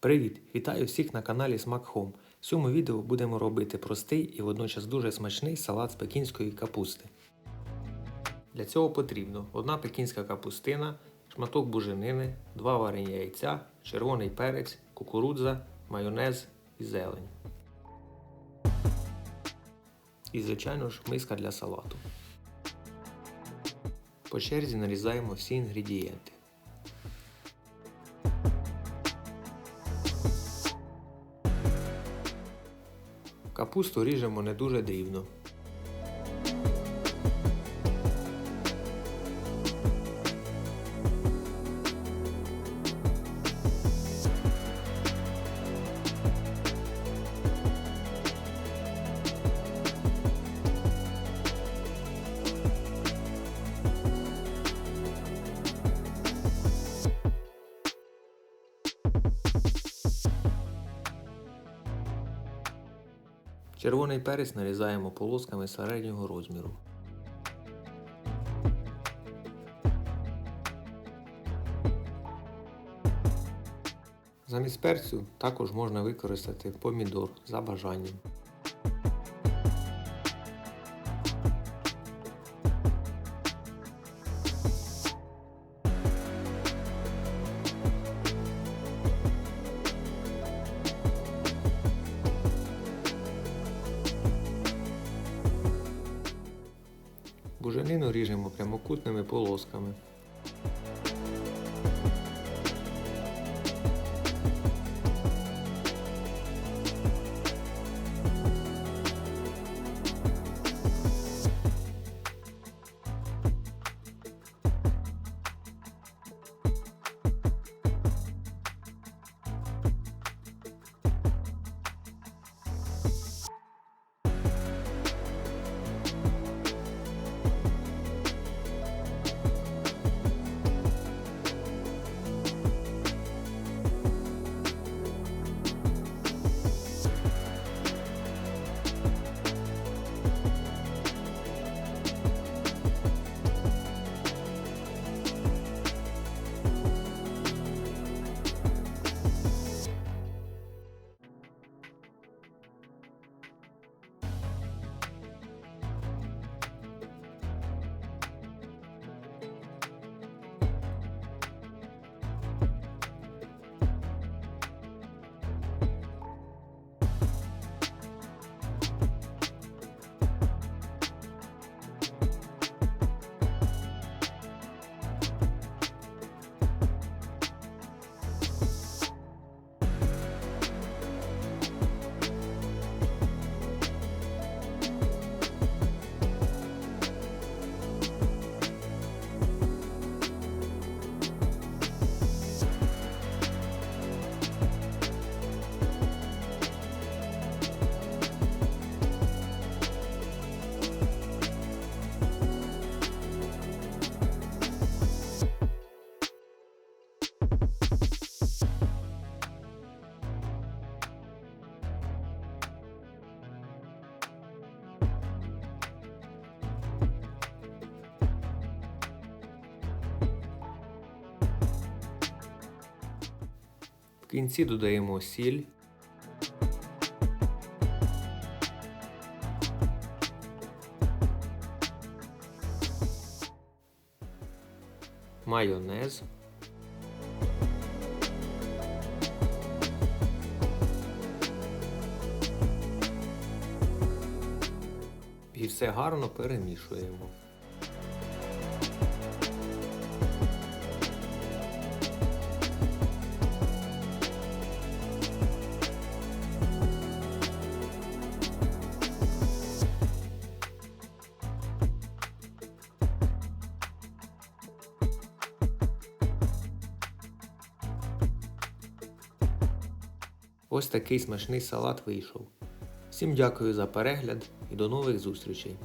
Привіт! Вітаю всіх на каналі Смак Home. В цьому відео будемо робити простий і водночас дуже смачний салат з пекінської капусти. Для цього потрібно одна пекінська капустина, шматок буженини, два варені яйця, червоний перець, кукурудза, майонез і зелень. І, звичайно ж, миска для салату. По черзі нарізаємо всі інгредієнти. Капусту ріжемо не дуже дрібно. Червоний перець нарізаємо полосками середнього розміру. Замість перцю також можна використати помідор за бажанням. Буженину ріжемо прямокутними полосками. Кінці додаємо сіль. Майонез. І все гарно перемішуємо. Ось такий смачний салат вийшов. Всім дякую за перегляд і до нових зустрічей!